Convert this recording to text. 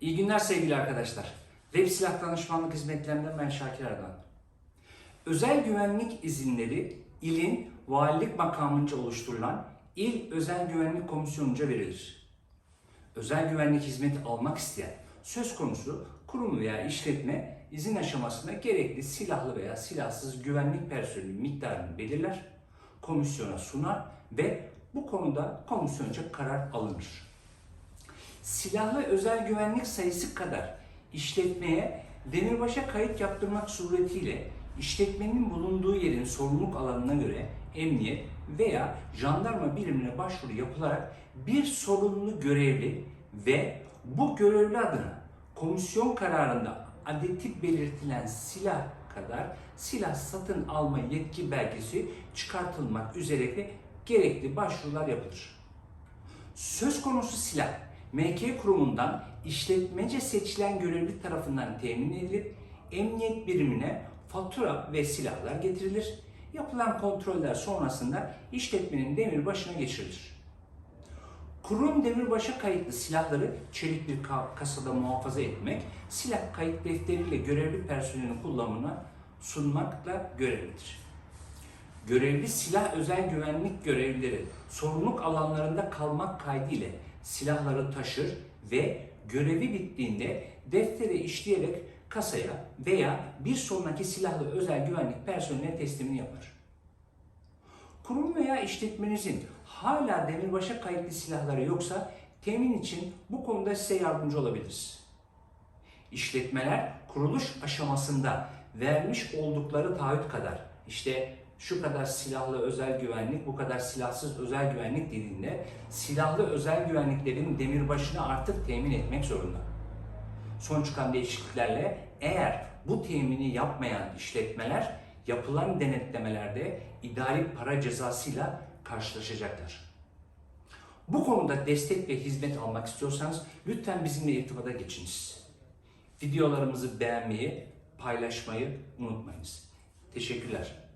İyi günler sevgili arkadaşlar. Web silah danışmanlık hizmetlerinden ben Şakir Erdoğan. Özel güvenlik izinleri ilin valilik makamınca oluşturulan İl Özel Güvenlik Komisyonu'nca verilir. Özel güvenlik hizmeti almak isteyen söz konusu kurum veya işletme izin aşamasında gerekli silahlı veya silahsız güvenlik personeli miktarını belirler, komisyona sunar ve bu konuda komisyonca karar alınır silahlı özel güvenlik sayısı kadar işletmeye demirbaşa kayıt yaptırmak suretiyle işletmenin bulunduğu yerin sorumluluk alanına göre emniyet veya jandarma birimine başvuru yapılarak bir sorumlu görevli ve bu görevli adına komisyon kararında adeti belirtilen silah kadar silah satın alma yetki belgesi çıkartılmak üzere gerekli başvurular yapılır. Söz konusu silah MK kurumundan işletmece seçilen görevli tarafından temin edilip emniyet birimine fatura ve silahlar getirilir. Yapılan kontroller sonrasında işletmenin demir başına geçirilir. Kurum demirbaşa kayıtlı silahları çelik bir ka- kasada muhafaza etmek, silah kayıt defteriyle görevli personelin kullanımına sunmakla görevlidir. Görevli silah özel güvenlik görevlileri sorumluluk alanlarında kalmak kaydıyla silahları taşır ve görevi bittiğinde deftere işleyerek kasaya veya bir sonraki silahlı özel güvenlik personeline teslimini yapar. Kurum veya işletmenizin hala demirbaşa kayıtlı silahları yoksa temin için bu konuda size yardımcı olabiliriz. İşletmeler kuruluş aşamasında vermiş oldukları taahhüt kadar işte şu kadar silahlı özel güvenlik, bu kadar silahsız özel güvenlik dediğinde silahlı özel güvenliklerin demirbaşını artık temin etmek zorunda. Son çıkan değişikliklerle eğer bu temini yapmayan işletmeler yapılan denetlemelerde idari para cezasıyla karşılaşacaklar. Bu konuda destek ve hizmet almak istiyorsanız lütfen bizimle irtibata geçiniz. Videolarımızı beğenmeyi, paylaşmayı unutmayınız. Teşekkürler.